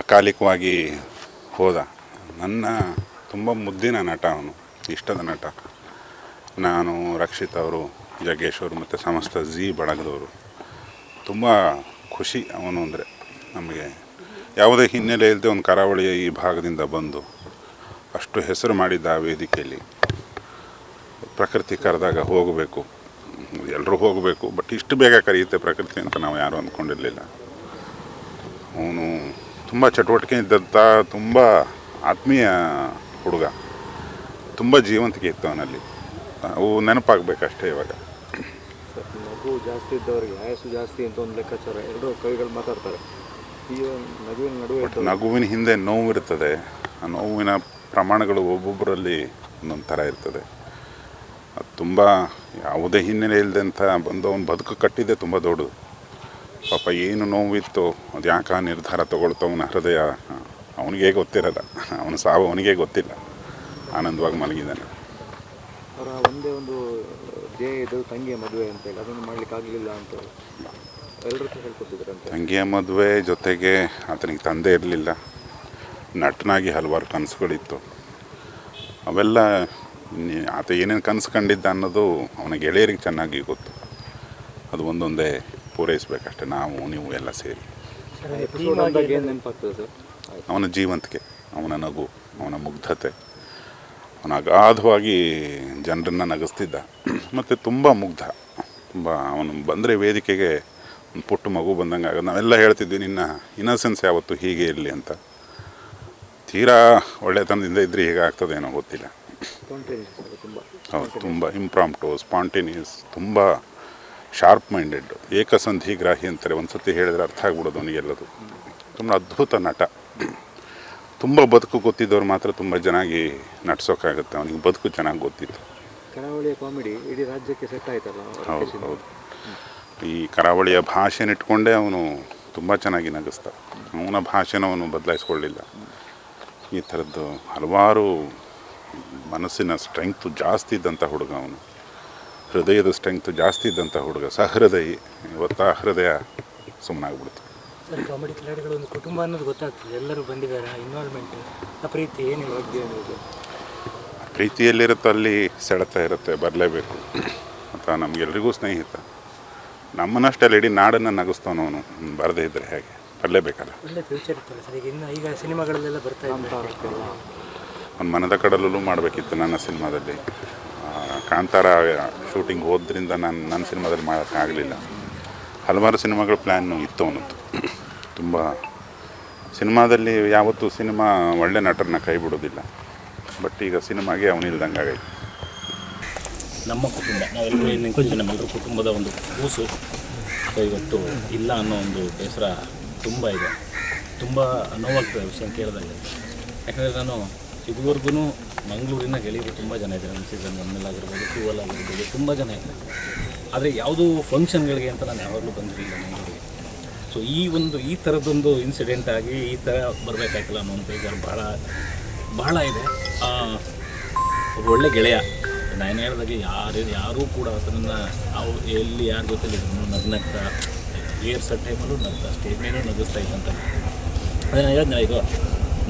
ಅಕಾಲಿಕವಾಗಿ ಹೋದ. ನನ್ನ ತುಂಬ ಮುದ್ದಿನ ನಟ ಅವನು, ಇಷ್ಟದ ನಟ. ನಾನು ರಕ್ಷಿತ್ ಅವರು, ಜಗ್ಗೇಶ್ ಅವರು ಮತ್ತು ಸಮಸ್ತ ಜಿ ಬಳಗದವರು. ತುಂಬ ಖುಷಿ ಅವನು ಅಂದರೆ ನಮಗೆ. ಯಾವುದೇ ಹಿನ್ನೆಲೆ ಇಲ್ಲದೆ ಒಂದು ಕರಾವಳಿಯ ಈ ಭಾಗದಿಂದ ಬಂದು ಅಷ್ಟು ಹೆಸರು ಮಾಡಿದ್ದ ಆ ವೇದಿಕೆಯಲ್ಲಿ ಪ್ರಕೃತಿ ಕರೆದಾಗ ಹೋಗಬೇಕು. ಎಲ್ಲರೂ ಹೋಗಬೇಕು, ಬಟ್ ಇಷ್ಟು ಬೇಗ ಕರೆಯುತ್ತೆ ಪ್ರಕೃತಿ ಅಂತ ನಾವು ಯಾರೂ ಅಂದ್ಕೊಂಡಿರಲಿಲ್ಲ. ಅವನು ತುಂಬ ಚಟುವಟಿಕೆ ಇದ್ದಂಥ ತುಂಬ ಆತ್ಮೀಯ ಹುಡುಗ. ತುಂಬ ಜೀವಂತಿಕೆ ಇತ್ತು ಅವನಲ್ಲಿ. ಅವು ನೆನಪಾಗಬೇಕಷ್ಟೇ ಇವಾಗ. ನಗು ಜಾಸ್ತಿ ಇದ್ದವರಿಗೆ ಆಯಸ್ಸು ಜಾಸ್ತಿ ಅಂತ ಒಂದು ಲೆಕ್ಕಾಚಾರ ಎರಡೂ ಕವಿಗಳು ಮಾತಾಡ್ತಾರೆ. ಈ ನಗುವಿನ ನಡುವೆ ನಗುವಿನ ಹಿಂದೆ ನೋವಿರ್ತದೆ ಆ ನೋವಿನ ಪ್ರಮಾಣಗಳು ಒಬ್ಬೊಬ್ಬರಲ್ಲಿ ಒಂದೊಂದು ಥರ ಇರ್ತದೆ. ಅದು ತುಂಬ ಯಾವುದೇ ಹಿನ್ನೆಲೆ ಇಲ್ಲದಂಥ ಬಂದು ಅವ್ನು ಬದುಕು ಕಟ್ಟಿದ್ದೆ ತುಂಬ ದೊಡ್ಡದು. ಪಾಪ ಏನು ನೋವಿತ್ತು ಅದು ಯಾಕೆ ಆ ನಿರ್ಧಾರ ತಗೊಳ್ತು ಅವನ ಹೃದಯ ಅವನಿಗೆ ಗೊತ್ತಿರಲ್ಲ. ಅವನ ಸಾವು ಅವನಿಗೆ ಗೊತ್ತಿಲ್ಲ. ಆನಂದವಾಗಿ ಮಲಗಿದ್ದಾನೆ. ಅವರ ಒಂದೇ ಒಂದು ಇದು ತಂಗಿಯ ಮದುವೆ ಅಂತೇಳಿ ಅದನ್ನು ಮಾಡ್ಲಿಕ್ಕೆ ಆಗಲಿಲ್ಲ ಅಂತ ಎಲ್ಲರೂ ತಂಗಿಯ ಮದುವೆ ಜೊತೆಗೆ ಆತನಿಗೆ ತಂದೆ ಇರಲಿಲ್ಲ. ನಟನಾಗಿ ಹಲವಾರು ಕನಸುಗಳಿತ್ತು. ಅವೆಲ್ಲ ಆತ ಏನೇನು ಕನಸು ಕಂಡಿದ್ದ ಅನ್ನೋದು ಅವನ ಗೆಳೆಯರಿಗೆ ಚೆನ್ನಾಗಿ ಗೊತ್ತು. ಅದು ಒಂದೊಂದೇ ಪೂರೈಸಬೇಕಷ್ಟೆ ನಾವು ನೀವು ಎಲ್ಲ ಸೇರಿ. ಏನು ಅವನ ಜೀವಂತಿಕೆ ಅವನ ನಗು ಅವನ ಮುಗ್ಧತೆ ಅವನ ಅಗಾಧವಾಗಿ ಜನರನ್ನು ನಗಿಸ್ತಿದ್ದ ಮತ್ತು ತುಂಬ ಮುಗ್ಧ. ತುಂಬ ಅವನು ಬಂದರೆ ವೇದಿಕೆಗೆ ಒಂದು ಪುಟ್ಟ ಮಗು ಬಂದಂಗೆ ಆಗೋದು. ನಾವೆಲ್ಲ ಹೇಳ್ತಿದ್ವಿ ನಿನ್ನ ಇನ್ನಸೆನ್ಸ್ ಯಾವತ್ತು ಹೀಗೆ ಇರಲಿ ಅಂತ. ತೀರಾ ಒಳ್ಳೆತನದಿಂದ ಇದ್ದರೆ ಹೀಗೆ ಆಗ್ತದೇನೋ ಗೊತ್ತಿಲ್ಲ. ಹೌದು ತುಂಬ ಇಂಪ್ರಾಂಪ್ಟು ಸ್ಪಾಂಟೇನಿಯಸ್ ತುಂಬ ಶಾರ್ಪ್ ಮೈಂಡೆಡ್ ಏಕಸಂಧಿಗ್ರಾಹಿ ಅಂತಾರೆ ಒಂದು ಸತಿ ಹೇಳಿದ್ರೆ ಅರ್ಥ ಆಗ್ಬಿಡೋದು ಅವನಿಗೆಲ್ಲದು. ತುಂಬ ಅದ್ಭುತ ನಟ. ತುಂಬ ಬದುಕು ಗೊತ್ತಿದ್ದವ್ರು ಮಾತ್ರ ತುಂಬ ಚೆನ್ನಾಗಿ ನಟಿಸೋಕ್ಕಾಗುತ್ತೆ ಅವನಿಗೆ ಬದುಕು ಚೆನ್ನಾಗಿ ಗೊತ್ತಿತ್ತು. ಕರಾವಳಿಯ ಕಾಮಿಡಿ ಇಡೀ ರಾಜ್ಯಕ್ಕೆ ಸೆಟ್ ಆಯ್ತಲ್ಲ ಹೌದು ಹೌದು. ಈ ಕರಾವಳಿಯ ಭಾಷೆನಿಟ್ಕೊಂಡೇ ಅವನು ತುಂಬ ಚೆನ್ನಾಗಿ ನಗಿಸ್ತ. ಅವನ ಭಾಷೆನ ಅವನು ಬದಲಾಯಿಸ್ಕೊಳ್ಳಿಲ್ಲ. ಈ ಥರದ್ದು ಹಲವಾರು ಮನಸ್ಸಿನ ಸ್ಟ್ರೆಂಗ್ತು ಜಾಸ್ತಿ ಇದ್ದಂಥ ಹುಡುಗ ಅವನು. ಹೃದಯದ ಸ್ಟ್ರೆಂಗ್ತು ಜಾಸ್ತಿ ಇದ್ದಂಥ ಹುಡುಗ ಸಹೃದಯಿ ಇವತ್ತು ಆ ಹೃದಯ ಸುಮ್ಮನಾಗ್ಬಿಡ್ತು. ಸರ್ ಕಾಮಿಡಿ ಕ್ರೀಡೆಗಳು ಒಂದು ಕುಟುಂಬ ಅನ್ನೋದು ಗೊತ್ತಾಗ್ತದೆ. ಎಲ್ಲರೂ ಬಂದಿದ್ದಾರೆ ಇನ್ವಾಲ್ವ್ಮೆಂಟ್ ಆ ಪ್ರೀತಿ ಏನು ಬಗ್ಗೆ ಪ್ರೀತಿಯಲ್ಲಿರುತ್ತೋ ಅಲ್ಲಿ ಸೆಳೆತ ಇರುತ್ತೆ ಬರಲೇಬೇಕು. ಅಂತ ನಮಗೆಲ್ರಿಗೂ ಸ್ನೇಹಿತ. ನಮ್ಮನ್ನಷ್ಟೇ ಇಡೀ ನಾಡನ್ನು ನಗಿಸ್ತವನವನು ಬರದೇ ಇದ್ದರೆ ಹೇಗೆ? ಬರಲೇಬೇಕಲ್ಲ? ಒಳ್ಳೆ ಫ್ಯೂಚರ್ ಇರ್ತದೆ ಸರ್. ಈಗ ಇನ್ನು ಈಗ ಸಿನಿಮಾಗಳಲ್ಲೆಲ್ಲ ಬರ್ತಾ ಇದ್ದಾರೆ. ಒಂದು ಮನದ ಕಡಲಲ್ಲೂ ಮಾಡಬೇಕಿತ್ತು ನನ್ನ ಸಿನಿಮಾದಲ್ಲಿ. ಕಾಂತಾರ ಶೂಟಿಂಗ್ ಹೋದ್ರಿಂದ ನಾನು ನನ್ನ ಸಿನಿಮಾದಲ್ಲಿ ಮಾಡೋಕ್ಕಾಗಲಿಲ್ಲ ಹಲವಾರು ಸಿನಿಮಾಗಳ ಪ್ಲ್ಯಾನು ಇತ್ತು ಅನ್ನೋದು ತುಂಬ ಸಿನಿಮಾದಲ್ಲಿ ಯಾವತ್ತೂ ಸಿನಿಮಾ ಒಳ್ಳೆ ನಟರನ್ನ ಕೈ ಬಿಡೋದಿಲ್ಲ. ಬಟ್ ಈಗ ಸಿನಿಮಾಗೆ ಅವನಿಲ್ದಂಗೆ ಆಗೈತೆ. ನಮ್ಮ ಕುಟುಂಬ, ನಾವೆಲ್ಲರೂ ಇನ್ಕ್ಲೂಷನ್ ನಮ್ಮೆಲ್ಲರ ಕುಟುಂಬದ ಒಂದು ಕೂಸು. ಇವತ್ತು ಇಲ್ಲ ಅನ್ನೋ ಒಂದು ಬೇಸರ ತುಂಬ ಇದೆ. ತುಂಬ ನೋವಾಗ್ತದೆ ವಿಷಯ ಕೇಳಿದಾಗ. ಯಾಕಂದರೆ ನಾನು ಇದುವರೆಗೂ ಮಂಗಳೂರಿನ ಗೆಳೆಯರು ತುಂಬ ಜನ ಇದ್ದಾರೆ. ನಮ್ಮ ಸೀಸನ್ ಒನ್ನಲ್ಲಾಗಿರ್ಬೋದು ಟೂ ಆಗಿರ್ಬೋದು ತುಂಬ ಜನ ಇದ್ದಾರೆ. ಆದರೆ ಯಾವುದೂ ಫಂಕ್ಷನ್ಗಳಿಗೆ ಅಂತ ನಾನು ಯಾವಾಗಲೂ ಬಂದಿರಲಿಲ್ಲ ಮಂಗಳೂರಿಗೆ. ಸೊ ಈ ಒಂದು, ಈ ಥರದ್ದೊಂದು ಇನ್ಸಿಡೆಂಟ್ ಆಗಿ ಈ ಥರ ಬರಬೇಕಾಯ್ತಲ್ಲ ಒಂದು ಬೇಜಾರು ಭಾಳ ಭಾಳ ಇದೆ. ಒಳ್ಳೆ ಗೆಳೆಯ, ನಾನು ಹೇಳಿದಾಗೆ ಯಾರು, ಯಾರೂ ಕೂಡ ಅದನ್ನು ನಾವು ಎಲ್ಲಿ ಯಾರ ಜೊತೆಲಿ ನಗ್ನಗ್ತಾ ಏರ್ಸ ಟೈಮಲ್ಲೂ ನಗ್ತಾ ಸ್ಟೇಜ್ ಮೇಲೂ ನಗಿಸ್ತಾ ಇದ್ದಂತ ಅದನ್ನು ನಾನು ಈಗ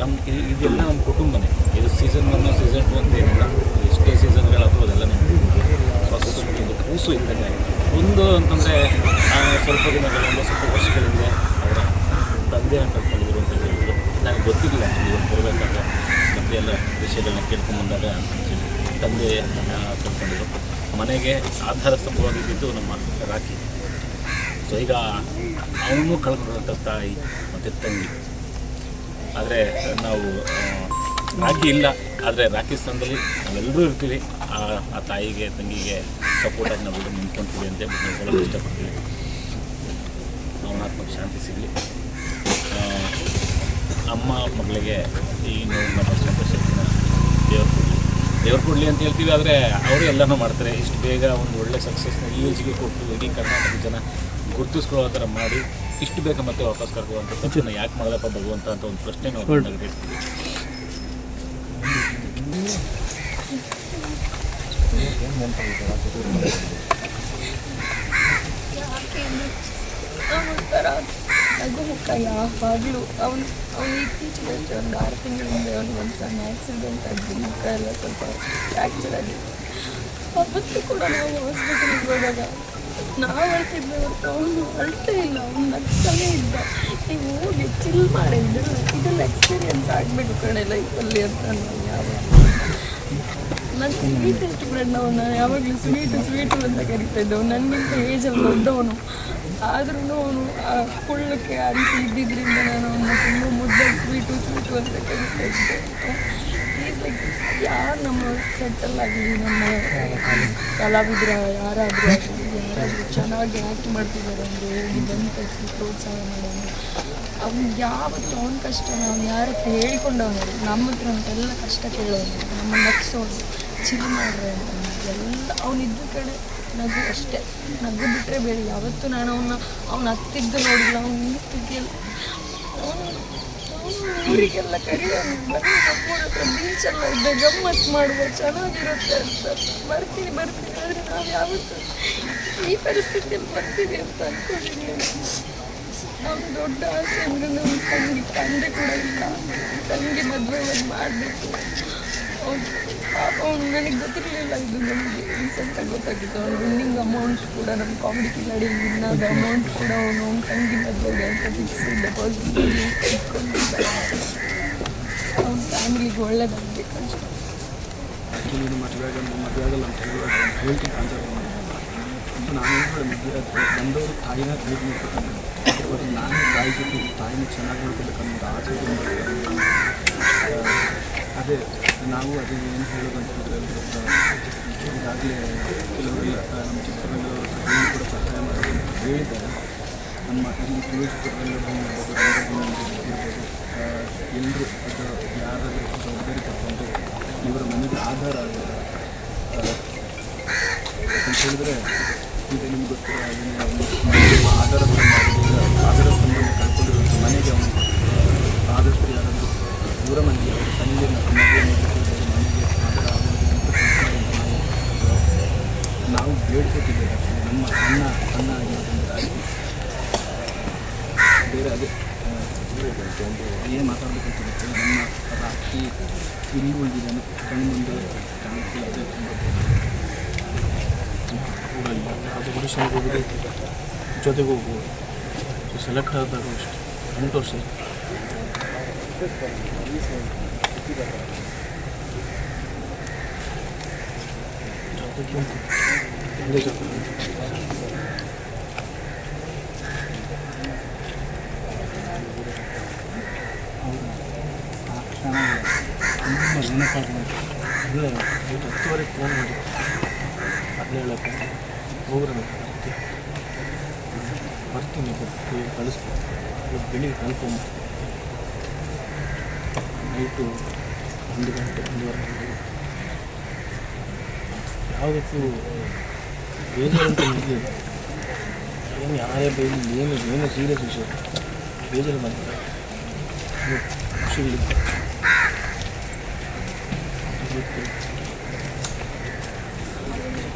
ನಮ್ಮ ಇದು ಇದೆಲ್ಲ ನಮ್ಮ ಕುಟುಂಬನೇ. ಇದು ಸೀಸನ್ ಒನ್ನು ಸೀಸನ್ ಟು ಅಂತ ಏನಿಲ್ಲ. ಎಷ್ಟೇ ಸೀಸನ್ಗಳಾದರೂ ಅದೆಲ್ಲ ನಮ್ಮ ಕುಟುಂಬ ಆ ಕುಟುಂಬಕ್ಕೆ ಒಂದು ಕೂಸು ಇದ್ದಂಗೆ ಒಂದು ಅಂತಂದರೆ ಸ್ವಲ್ಪ ದಿನಗಳಿಂದ, ಸ್ವಲ್ಪ ವರ್ಷಗಳಿಂದ ಅವರ ತಂದೆಯನ್ನು ಕಳ್ಕೊಂಡಿದ್ರು ಅಂತ ಹೇಳಿದ್ರು. ನನಗೆ ಗೊತ್ತಿರಲಿಲ್ಲ ಇವತ್ತು ಬರಬೇಕಾದ್ರೆ ಮತ್ತೆ ಎಲ್ಲ ವಿಷಯಗಳನ್ನ ಕೇಳ್ಕೊಂಬಂದಾಗ. ತಂದೆ ಕಳ್ಕೊಂಡಿದ್ರು ಮನೆಗೆ ಆಧಾರ ಸ್ತಂಭವಾಗಿದ್ದು ನಮ್ಮ ರಾಖಿ. ಸೊ ಈಗ ಅವನು ಕಳ್ಕೊಂಡಂಥ ತಾಯಿ ಮತ್ತು ತಂಗಿ. ಆದರೆ ನಾವು ರಾಖಿ ಇಲ್ಲ. ಆದರೆ ರಾಖಿ ಸ್ಥಾನದಲ್ಲಿ ನಾವೆಲ್ಲರೂ ಇರ್ತೀವಿ. ಆ ತಾಯಿಗೆ, ತಂಗಿಗೆ ಸಪೋರ್ಟಾಗಿ ನಾವೆಲ್ಲರೂ ನಿಂತ್ಕೊತೀವಿ ಅಂತ ನಾವು ಇಷ್ಟಪಡ್ತೀವಿ. ಭಾವನಾತ್ಮಕ ಶಾಂತಿ ಸಿಗಲಿ. ಅಮ್ಮ ಮಗಳಿಗೆ ಈ ಬರ್ಸೋಂಥ ಶಕ್ತಿನ ದೇವ್ರು ಕೊಡಲಿ. ದೇವ್ರು ಕೊಡಲಿ ಅಂತ ಹೇಳ್ತೀವಿ, ಆದರೆ ಅವರು ಎಲ್ಲನೂ ಮಾಡ್ತಾರೆ. ಇಷ್ಟು ಬೇಗ ಒಂದು ಒಳ್ಳೆ ಸಕ್ಸಸ್ನ ಈ ಏಜ್ಗೆ ಕೊಟ್ಟು ಇಡೀ ಕರ್ನಾಟಕ ಜನ ಗುರುತಿಸ್ಕೊಳ್ಳೋ ಥರ ಮಾಡಿ ಇಷ್ಟು ಬೇಗ ಮತ್ತೆ ವಾಪಸ್ ಕರ್ಕೊಳ್ಳುವಂಥ ತಕ್ಷಣ ಯಾಕೆ ಮಾಡದಪ್ಪ ಭಗವಂತ ಅಂತ ಒಂದು ಪ್ರಶ್ನೆ ನಾವು ನಗು ಮುಖ ಯಾವಾಗಲೂ ಅವನು ಅವನು ಇತ್ತೀಚೆಗೆ ಒಂದು ಆರು ತಿಂಗಳಿಂದ ಅವನಿಗೆ ಒಂದು ಸಣ್ಣ ಆಕ್ಸಿಡೆಂಟ್ ಆಗಿ ಮುಖ ಎಲ್ಲ ಸ್ವಲ್ಪ ಫ್ರ್ಯಾಕ್ಚರ್ ಆಗಿದೆ ಅವತ್ತು ಕೂಡ ನಾವು ಹಾಸ್ಪಿಟಲ್ಗೆ ಹೋದಾಗ ನಾವು ಅಳ್ತಿದ್ವಿ ಹೊರತು ಅವನು ಅಳ್ತೇ ಇಲ್ಲ ಅವ್ನು ನಗ್ತಾನೇ ಇದ್ದ ನೀವು ಹೋಗಿ ಚಿಲ್ ಮಾಡಿ ಇದೆಲ್ಲ ಎಕ್ಸ್ಪೀರಿಯನ್ಸ್ ಆಗಬೇಕು ಕಣೆ ಲೈಫಲ್ಲಿ ಅಂತ ನಾನು ಯಾವಾಗ ನಾನು ಯಾವಾಗಲೂ ಸ್ವೀಟು ಸ್ವೀಟು ಅಂತ ಕರಿತಾ ಇದ್ದವು ನನಗಿಂತ ಏಜಲ್ಲಿ ದೊಡ್ಡವನು ಆದ್ರೂ ಅವನು ಆ ಕುಳ್ಳಕ್ಕೆ ಆ ನಾನು ಅವನ್ನ ತುಂಬ ಮುದ್ದಾಗಿ ಸ್ವೀಟು ಸ್ವೀಟು ಅಂತ ಕರಿತಾ ಈಸ್ ಲೈಕ್ ಯಾರು ನಮ್ಮ ಸೆಟ್ಟಲ್ ಆಗಲಿ ನಮ್ಮ ಕಲಾವಿದ್ರ ಯಾರಾದರೂ ಆಗಲಿ ಚೆನ್ನಾಗಿ ಆ್ಯಕ್ಟ್ ಮಾಡ್ತಿದ್ದಾರೆ ಅಂದರೆ ಹೋಗಿ ಬಂದು ಕಟ್ಟಿ ಪ್ರೋತ್ಸಾಹ ಮಾಡೋದು. ಅವ್ನು ಯಾವತ್ತು ಅವ್ನ ಕಷ್ಟ ನಾವು ಯಾರ ಹತ್ರ ಹೇಳ್ಕೊಂಡವನು ನಮ್ಮ ಹತ್ರ ಅಂತೆಲ್ಲ ಕಷ್ಟ ಕೇಳೋನು ನಮ್ಮ ನಗ್ಸೋನು ಚಿಲ್ ಮಾಡ್ರೆ ಅಂತ ಎಲ್ಲ ಅವನಿದ್ದ ಕಡೆ ನಗು ಅಷ್ಟೇ. ನಗು ಬಿಟ್ಟರೆ ಬೇರೆ ಯಾವತ್ತೂ ನಾನು ಅವನ್ನ ಅವ್ನ ಹತ್ತಿದ್ದು ನೋಡಿಲ್ಲ, ಅವ್ನು ನಿಂತಿದ್ದಿಲ್ಲ ಅವನು ಊರಿಗೆಲ್ಲ ಕರೆಯೋನು ಬೀಚೆಲ್ಲ ಇದ್ದ ಗಮ್ಮತ್ತು ಮಾಡುವ, ಚೆನ್ನಾಗಿರುತ್ತೆ ಅಂತ. ಬರ್ತೀನಿ ಬರ್ತೀನಿ, ಆದರೆ ನಾವು ಯಾವತ್ತೂ ಈ ಪರಿಸ್ಥಿತಿಯಲ್ಲಿ ಬರ್ತೀವಿ ಅಂತ ಅಂದ್ಕೊಂಡಿದ್ದೀನಿ ಅವ್ನು ದೊಡ್ಡ ಆಸೆ ಅಂದರೆ ನಮ್ಮ ತಂಗಿ ತಂದೆ ಕೂಡ ಇಲ್ಲ. ತಂಗಿ ಮದುವೆ ಒಂದು ಮಾಡಬೇಕು. ಅವ್ನು ನನಗೆ ಗೊತ್ತಿರಲಿಲ್ಲ ಇದು ನಮಗೆ ರೀಸೆಂಟಾಗಿ ಗೊತ್ತಾಗಿತ್ತು ಅವ್ನು ರನ್ನಿಂಗ್ ಅಮೌಂಟ್ ಕೂಡ ನಮ್ಮ ಕಾಮಿಡಿ ಕಿಲಾಡಿ ವಿನ್ನಾದ ಅಮೌಂಟ್ ಕೂಡ ಅವನು ಅವ್ನ ತಂಗಿ ಮದುವೆಗೆ ಅಂತ ಫಿಕ್ಸ್ ಡೆಪಾಸಿಟ್ ಇಟ್ಕೊಂಡಿದ್ದಾರೆ ಅವ್ನ ಫ್ಯಾಮಿಲಿಗೆ ಒಳ್ಳೇದಾಗಬೇಕು ಅಷ್ಟೇ ಆ್ಯಕ್ಚುಲಿ ಇದು ಮದುವೆ ಆಗಲ್ಲ ಅಂತ ಹೇಳ್ತೀನಿ ಆನ್ಸರ್ ನಾನು ಏನು ಮದುವೆ ಬಂದವರು ತಾಯಿನ ಭೇಟಿ ನೋಡ್ಕೊತಾರೆ ಇವತ್ತು ನಾನು ತಾಯಿ ಜೊತೆ ತಾಯಿನ ಚೆನ್ನಾಗಿ ನೋಡ್ಕೊಳ್ಬೇಕನ್ನೋದು ಆಸೆ. ಅದೇ, ನಾವು ಅದೇ ಏನು ಹೇಳೋದಂತ ಹೇಳಿದ್ರೆ ಈಗಾಗಲೇ ಕೆಲವರು ನಮ್ಮ ಸಹ ಕೂಡ ಸಹಾಯ ಮಾಡೋದು ಹೇಳಿದ್ದಾರೆ ನಮ್ಮ ಇಲ್ಲಿ ಪಿ ಯು ಚಿತ್ರರಂಗದ ಇರ್ಬೋದು ಎಲ್ಲರೂ ಅದು ಯಾರಾದರೂ ಜವಾಬ್ದಾರಿ ತಗೊಂಡು ಇವರ ಮನೆಗೆ ಆಧಾರ ಆಗಿದೆ ಅಂತ ಹೇಳಿದ್ರೆ ಈಗ ನಿಮ್ಗೆ ಗೊತ್ತಿರೋ ಹಾಗೆಯೇ ಅವನು ಆಧಾರ. ಆಧಾರ ಸಂಬಂಧ ಕಳ್ಕೊಂಡಿರುವಂಥ ಮನೆಗೆ ಅವನು ಆದಷ್ಟು ಯಾರಾದರೂ ದೂರ ಮನೆಗೆ ಅವರ ತಂದೆಯ ಮದುವೆ ಮಾಡಿಕೊಳ್ತಾರೆ ಮನೆಗೆ ಆಧಾರ ಆಗೋದು ನಾವು ಬೇಡ್ಕೊತಿದ್ದೇವೆ ನಮ್ಮ ಅಣ್ಣ ಅಣ್ಣ ಆಗಿರೋದ್ರಿಂದ ಬೇರೆ ಅದೇ. ಏನು ಮಾತಾಡಬೇಕಂತ ಗೊತ್ತಿಲ್ಲ. ನಮ್ಮ ರಾತ್ರಿ ಇಲ್ಲಿ ಉಳಿದಿದ್ದಾನೆ ಕಣ್ಣು ಮುಂದೆ ಕಾಣ್ತಿಲ್ಲ. ಅದೇ ತುಂಬ ಅದು ಆಡಿಷನ್ಗೆ ಹೋಗಿದೆ ಜೊತೆಗೆ ಹೋಗ್ಬೋದು ಸೊ ಸೆಲೆಕ್ಟ್ ಆದಾಗ ಅಷ್ಟೇ ಎಂಟು ವರ್ಷ ಆಯ್ತು. ಜೊತೆಗೆ ಬಂತು. ಒಂದೇ ಜೊತೆ ಆ ಕ್ಷಣ ತುಂಬ ನೆನಪಾಗ್ಬೋದು ಅಲ್ಲೇ ನೈಟ್ ಹತ್ತುವರೆಗೆ ಫೋನ್ ಮಾಡಿ ಅಲ್ಲೇ ಹೇಳಕ್ಕೆ ಹೋಗ್ರೆ ಬರ್ತೀನಿ ಬರ್ತೀನಿ. ಕಳಿಸ್ಬೋದು ಬೆಳಿಗ್ಗೆ ಕನ್ಫರ್ಮ್ ನೈಟು ಒಂದು ಗಂಟೆ, ಒಂದೂವರೆ ಗಂಟೆ ಯಾವುದಕ್ಕೂ ಬೇಜಾರಂತ ಇರಲಿಲ್ಲ ಏನು ಯಾರೇ ಬೈಲಿ ಏನು ಏನು ಸೀರಿಯಸ್ ವಿಷಯ. ಬೇಜಾರು ಬಂದಿಲ್ಲ ಇವತ್ತು